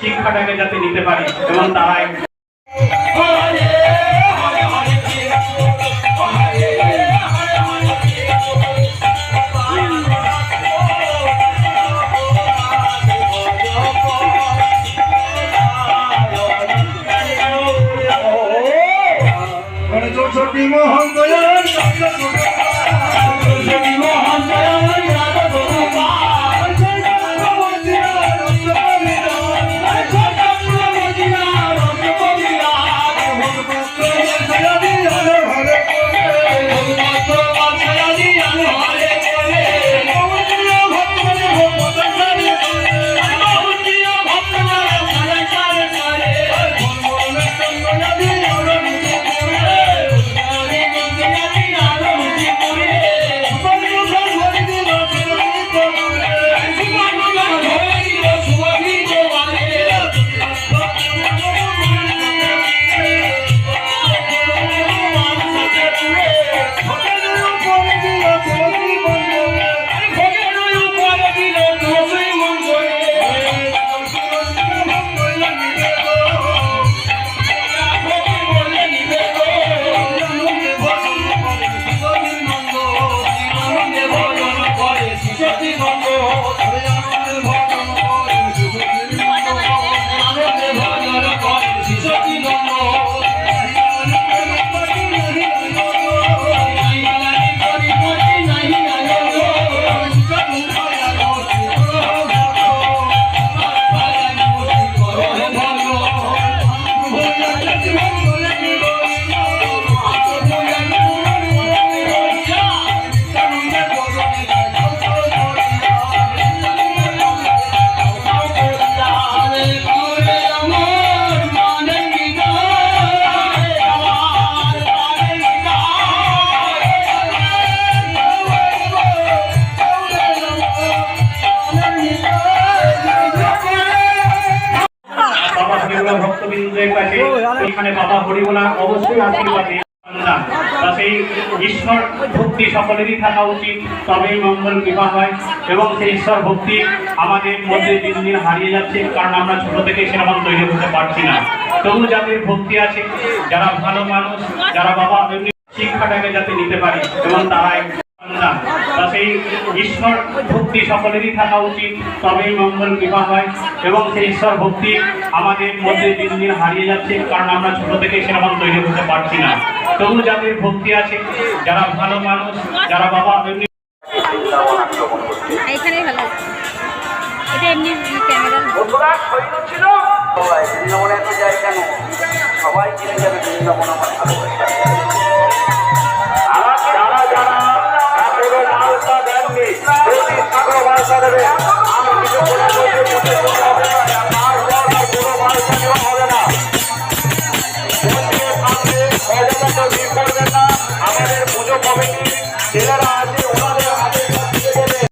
শিক্ষাটাকে যাতে নিতে পারি এবং তারা মোহন দয়াল এখানে বাবা হরিবোলা অবশ্যই সেই ঈশ্বর ভক্তি সকলেরই থাকা উচিত, তবেই মঙ্গল বিবাহ হয় এবং সেই ঈশ্বর ভক্তি আমাদের মধ্যে দিন দিন হারিয়ে যাচ্ছে, কারণ আমরা ছোট থেকে সেরকম তৈরি হতে পারছি না। তবু যাদের ভক্তি আছে, যারা ভালো মানুষ, যারা বাবা শিক্ষাটাকে যাতে নিতে পারি এবং সন্তান। তা সেই ঈশ্বর ভক্তি সকলেরই থাকা উচিত তবেই মঙ্গল বিবাহ হয় এবং সেই ঈশ্বর ভক্তি আমাদের মধ্যে দিন দিন হারিয়ে যাচ্ছে কারণ আমরা ছোট থেকে সেরকম তৈরি হতে পারছি না। তবু যাদের ভক্তি আছে যারা ভালো মানুষ যারা বাবা এমনি ভালো এটা এমনি ক্যামেরা। বন্ধুরা ছিল সবাই বৃন্দাবনে এত যায় কেন? সবাই কিনে যাবে বৃন্দাবন আমার ভালোবাসা